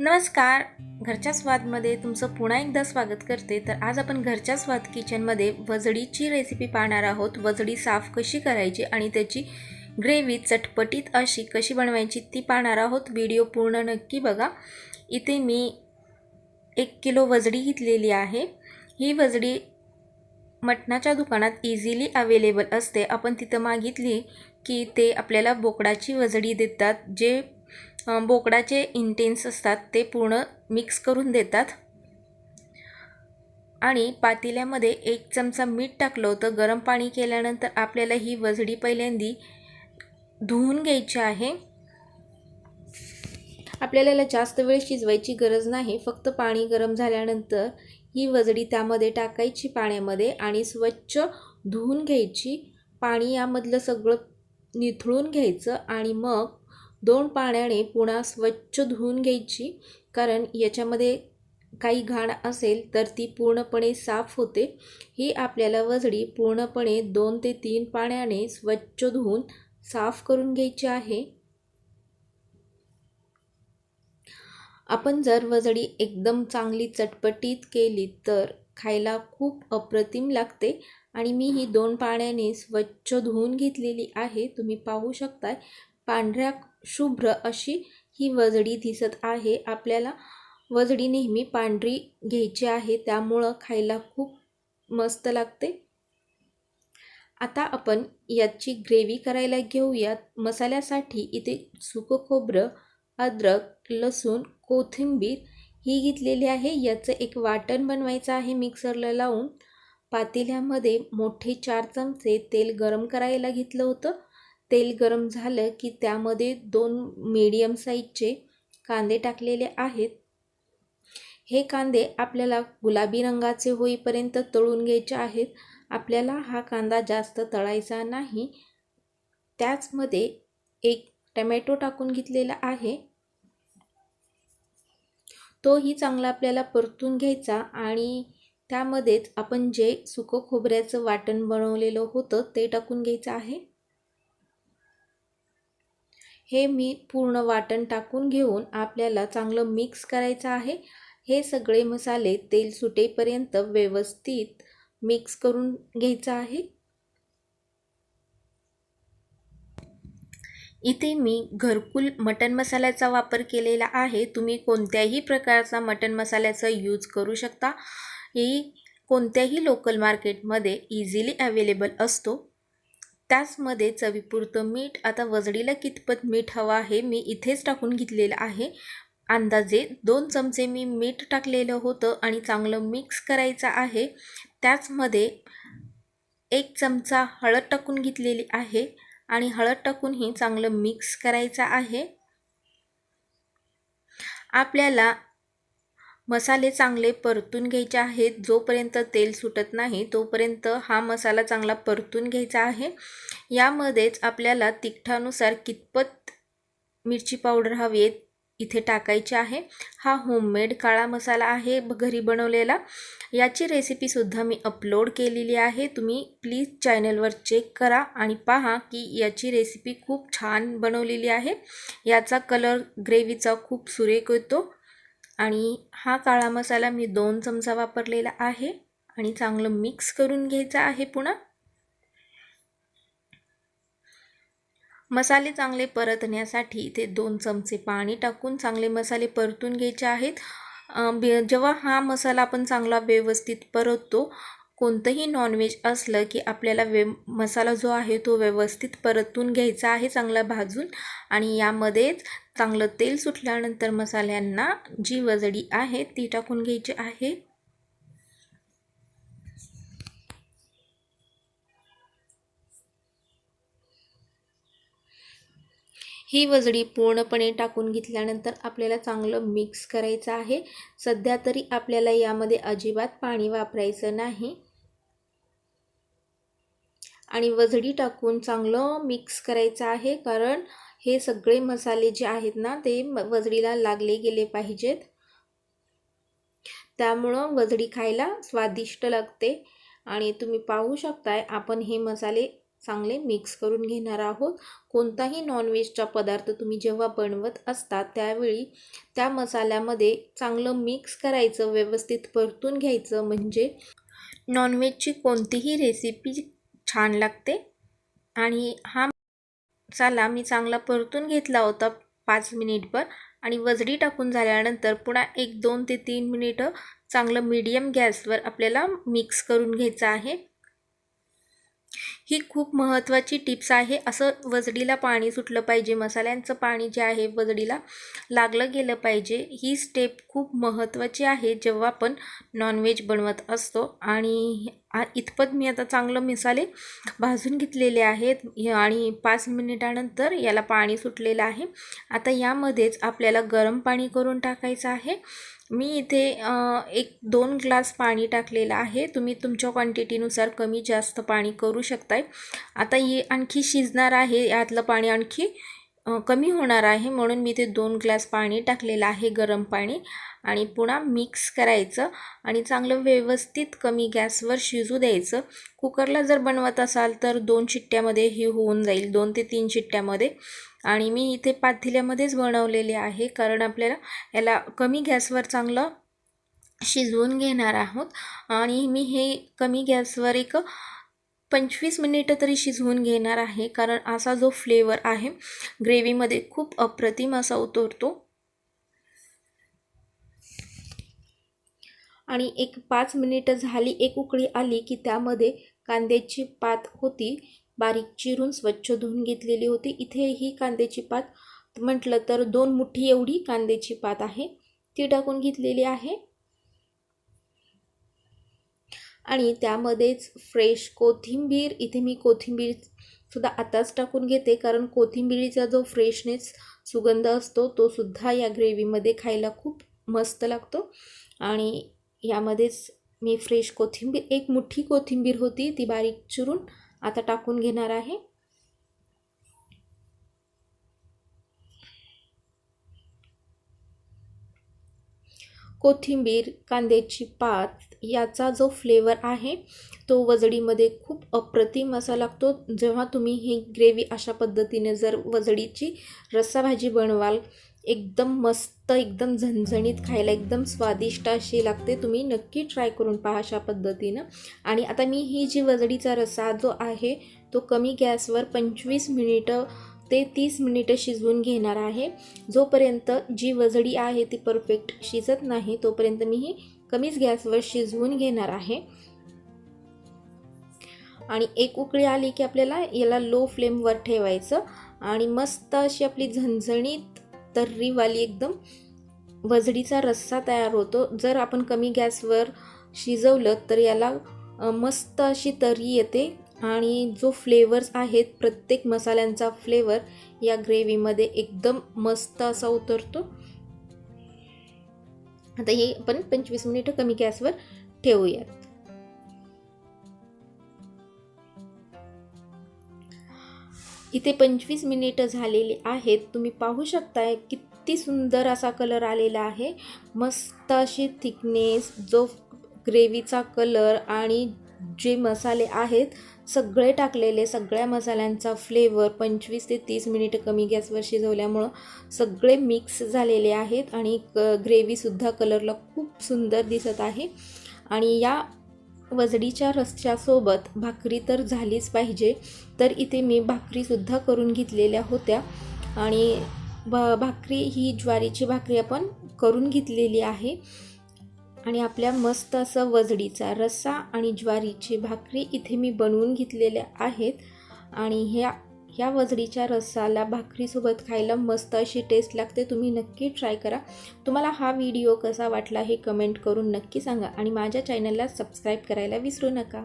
नमस्कार. घरच्या स्वादमध्ये तुमचं पुन्हा एकदा स्वागत करते. तर आज आपण घरच्या स्वाद किचनमध्ये वजडीची रेसिपी पाहणार आहोत. वजडी साफ कशी करायची आणि त्याची ग्रेव्ही चटपटीत अशी कशी बनवायची ती पाहणार आहोत. व्हिडिओ पूर्ण नक्की बघा. इथे मी एक किलो वजडी घेतलेली आहे. ही वजडी मटणाच्या दुकानात इझिली अवेलेबल असते. आपण तिथं मागितली की ते आपल्याला बोकडाची वजडी देतात. जे बोकडाचे इंटेन्स असतात ते पूर्ण मिक्स करून देतात. आणि पातेल्यामध्ये एक चमचा मीठ टाकलं होतं गरम पाणी केल्यानंतर आपल्याला ही वजडी पहिल्यांदी धुवून घ्यायची आहे. आपल्याला याला जास्त वेळ शिजवायची गरज नाही फक्त पाणी गरम झाल्यानंतर ही वजडी त्यामध्ये टाकायची पाण्यामध्ये आणि स्वच्छ धुवून घ्यायची. पाणी यामधलं सगळं निथळून घ्यायचं आणि मग दोन पाण्याने पुन्हा स्वच्छ धुवून घ्यायची. कारण याच्यामध्ये काही घाण असेल तर ती पूर्णपणे साफ होते. ही आपल्याला वजडी पूर्णपणे दोन ते तीन पाण्याने स्वच्छ धुवून साफ करून घ्यायची आहे. आपण जर वजडी एकदम चांगली चटपटीत केली तर खायला खूप अप्रतिम लागते. आणि मी ही दोन पाण्याने स्वच्छ धुवून घेतलेली आहे. तुम्ही पाहू शकताय. पांढऱ्या शुभ्र अशी ही वजडी दिसत आहे. आपल्याला वजडी नेहमी पांढरी घ्यायची आहे त्यामुळं खायला खूप मस्त लागते. आता आपण याची ग्रेव्ही करायला घेऊयात. मसाल्यासाठी इथे सुकं खोबरं अद्रक लसूण कोथिंबीर ही घेतलेली आहे. याचं एक वाटण बनवायचं आहे मिक्सरला लावून. पातेल्यामध्ये मोठे चार चमचे तेल गरम करायला घेतलं होतं. तेल गरम झालं की त्यामध्ये दोन मीडियम साईजचे कांदे टाकलेले आहेत. हे कांदे आपल्याला गुलाबी रंगाचे होईपर्यंत तळून घ्यायचे आहेत. आपल्याला हा कांदा जास्त तळायचा नाही. त्याचमध्ये एक टमॅटो टाकून घेतलेला आहे. तोही चांगला आपल्याला परतून घ्यायचा आणि त्यामध्येच आपण जे सुकं खोबऱ्याचं वाटण बनवलेलं होतं ते टाकून घ्यायचं आहे. हे मी पूर्ण वाटण टाकून घेऊन आपल्याला चांगलं मिक्स करायचं आहे. हे सगळे मसाले तेल सुटेपर्यंत व्यवस्थित मिक्स करून घ्यायचं आहे. इथे मी घरकुल मटन मसाल्याचा वापर केलेला आहे. तुम्ही कोणत्याही प्रकारचा मटन मसाल्याचा यूज करू शकता. ही कोणत्याही लोकल मार्केटमध्ये इझिली अवेलेबल असतो. त्याचमध्ये चवीपुरतं मीठ आता वजडीला कितपत मीठ हवं आहे मी इथेच टाकून घेतलेलं आहे. अंदाजे दोन चमचे मी मीठ टाकलेलं होतं आणि चांगलं मिक्स करायचं आहे. त्याचमध्ये एक चमचा हळद टाकून घेतलेली आहे आणि हळद टाकूनही चांगलं मिक्स करायचं आहे. आपल्याला मसाले चांगले परतून घ्यायचे आहेत. जोपर्यंत तेल सुटत नाही तोपर्यंत हा मसाला चांगला परतून घ्यायचा आहे. यामध्येच आपल्याला तिखटानुसार कितपत मिरची पावडर हवी आहे इथे टाकायची आहे. हा होममेड काळा मसाला आहे घरी बनवलेला. याची रेसिपीसुद्धा मी अपलोड केलेली आहे. तुम्ही प्लीज चॅनलवर चेक करा आणि पहा की याची रेसिपी खूप छान बनवलेली आहे. याचा कलर ग्रेव्हीचा खूप सुरेख येतो. आणि हा काळा मसाला मी दोन चमचा वापरलेला आहे आणि चांगलं मिक्स करून घ्यायचं आहे पुन्हा. मसाले चांगले परतण्यासाठी इथे दोन चमचे पाणी टाकून चांगले मसाले परतून घ्यायचे आहेत. जेव्हा हा मसाला आपण चांगला व्यवस्थित परततो कोणतंही नॉनव्हेज असलं की आपल्याला वे मसाला जो आहे तो व्यवस्थित परतून घ्यायचा आहे चांगला भाजून आणि यामध्येच चांगलं तेल सुटल्यानंतर मसाल्यांना जी वजडी आहे ती टाकून घ्यायची आहे. ही वजडी पूर्णपणे टाकून घेतल्यानंतर आपल्याला चांगलं मिक्स करायचं आहे. सध्या तरी आपल्याला यामध्ये अजिबात पाणी वापरायचं नाही. आणि वजडी टाकून चांगलं मिक्स करायचं आहे कारण हे सगळे मसाले जे आहेत ना ते म- वजडीला लागले गेले पाहिजेत. त्यामुळं वजडी खायला स्वादिष्ट लागते आणि तुम्ही पाहू शकताय आपण हे मसाले चांगले मिक्स करून घेणार आहोत. कोणताही नॉनव्हेजचा पदार्थ तुम्ही जेव्हा बनवत असता त्यावेळी त्या मसाल्यामध्ये चांगलं मिक्स करायचं व्यवस्थित परतून घ्यायचं. म्हणजे नॉनव्हेजची कोणतीही रेसिपी छान लागते. आणि हा मसाला मी चांगला परतून घेतला होता पाच मिनिटभर आणि वजडी टाकून झाल्यानंतर पुन्हा एक दोन ते तीन मिनिटं चांगलं मीडियम गॅसवर आपल्याला मिक्स करून घ्यायचं आहे. ही खूप महत्त्वाची टिप्स आहे. असं वजडीला पाणी सुटलं पाहिजे. मसाल्यांचं पाणी जे आहे वजडीला लागलं गेलं पाहिजे. ही स्टेप खूप महत्त्वाची आहे जेव्हा आपण नॉनव्हेज बनवत असतो. आणि इतपत मी आता चांगलं मसाले भाजून घेतलेले आहेत. आणि पाच मिनिटानंतर याला पाणी सुटलेलं आहे. आता यामध्येच आपल्याला गरम पाणी करून टाकायचं आहे. मी इथे एक दोन ग्लास पाणी टाकलेलं आहे. तुम्ही तुमच्या क्वांटिटीनुसार कमी जास्त पाणी करू शकताय. आता हे आणखी शिजणार आहे. यातलं पाणी आणखी कमी होणार आहे. म्हणून मी ते दोन ग्लास पाणी टाकलेलं आहे गरम पाणी. आणि पुन्हा मिक्स करायचं. आणि चांगलं व्यवस्थित कमी गॅसवर शिजू द्यायचं. कुकरला जर बनवत असाल तर दोन शिट्ट्यामध्ये हे होऊन जाईल. दोन ते तीन शिट्ट्यामध्ये आणि मी इथे पातेल्यामध्येच बनवलेले आहे. कारण आपल्याला याला कमी गॅसवर चांगलं शिजवून घेणार आहोत. आणि मी हे कमी गॅसवर एक पंचवीस मिनिटं तरी शिजवून घेणार आहे. कारण असा जो फ्लेवर आहे ग्रेव्हीमध्ये खूप अप्रतिम असा उतरतो. आणि एक पाच मिनिटं झाली एक उकळी आली की त्यामध्ये कांद्याची पात होती. बारीक चिरून स्वच्छ धुवून घेतलेली होती. इथे ही कांद्याची पात म्हटलं तर दोन मुठी एवढी कांद्याची पात आहे. ती टाकून घेतलेली आहे. आणि त्यामध्येच फ्रेश कोथिंबीर. इथे मी कोथिंबीर सुद्धा आताच टाकून घेते कारण कोथिंबिरीचा जो फ्रेशनेस सुगंध असतो तो सुद्धा या ग्रेव्हीमध्ये खायला खूप मस्त लागतो. आणि यामध्येच मी फ्रेश कोथिंबीर एक मुठ्ठी कोथिंबीर होती ती बारीक चिरून आता टाकून घेणार आहे. कोथिंबीर कांद्याची पात याचा जो फ्लेवर आहे तो वजडीमध्ये खूप अप्रतिम असा लागतो. जेव्हा तुम्ही ही ग्रेव्ही अशा पद्धतीने जर वजडीची रस्साभाजी बनवाल एकदम मस्त एकदम झणझणीत खायला एकदम स्वादिष्ट अशी लागते. तुम्ही नक्की ट्राय करून पहा अशा पद्धतीनं. आणि आता मी ही जी वजडीचा रस्सा जो आहे तो कमी गॅसवर पंचवीस मिनिटं ते तीस मिनिटं शिजवून घेणार आहे. जोपर्यंत जी वजडी आहे ती परफेक्ट शिजत नाही तोपर्यंत मी ही कमीच गॅसवर शिजवून घेणार आहे. आणि एक उकळी आली की आपल्याला याला लो फ्लेमवर ठेवायचं. आणि मस्त अशी आपली झणझणीत तर्रीवाली एकदम वजडीचा रस्सा तयार होतो. जर आपण कमी गॅसवर शिजवलं तर याला मस्त अशी तर्री येते. आणि जो फ्लेवर्स आहेत प्रत्येक मसाल्यांचा फ्लेवर या ग्रेव्हीमध्ये एकदम मस्त असा उतरतो. आता हे आपण पंचवीस मिनिटं कमी गॅसवर ठेवूयात. इथे पंचवीस मिनिटं झालेली आहेत. तुम्ही पाहू शकताय किती सुंदर असा कलर आलेला आहे. मस्त अशी थिकनेस जो ग्रेव्हीचा कलर आणि जे मसाले आहेत सगळे टाकलेले सगळ्या मसाल्यांचा फ्लेवर पंचवीस ते तीस मिनिट कमी गॅसवर शिजवल्यामुळं सगळे मिक्स झालेले आहेत आणि क ग्रेव्हीसुद्धा कलरला खूप सुंदर दिसत आहे. आणि या वजडीच्या रस्त्यासोबत भाकरी तर झालीच पाहिजे तर इथे मी भाकरीसुद्धा करून घेतलेल्या होत्या. आणि भ भाकरी ही ज्वारीची भाकरी आपण करून घेतलेली आहे. आणि आपल्या मस्त असं वजडीचा रस्सा आणि ज्वारीची भाकरी इथे मी बनवून घेतलेल्या आहेत. आणि ह्या ह्या वजडीच्या रस्साला भाकरीसोबत खायला मस्त अशी टेस्ट लागते. तुम्ही नक्की ट्राय करा. तुम्हाला हा व्हिडिओ कसा वाटला हे कमेंट करून नक्की सांगा. आणि माझ्या चॅनलला सबस्क्राईब करायला विसरू नका.